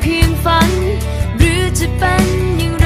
เพียงฝัน หรือจะเป็นอย่างไร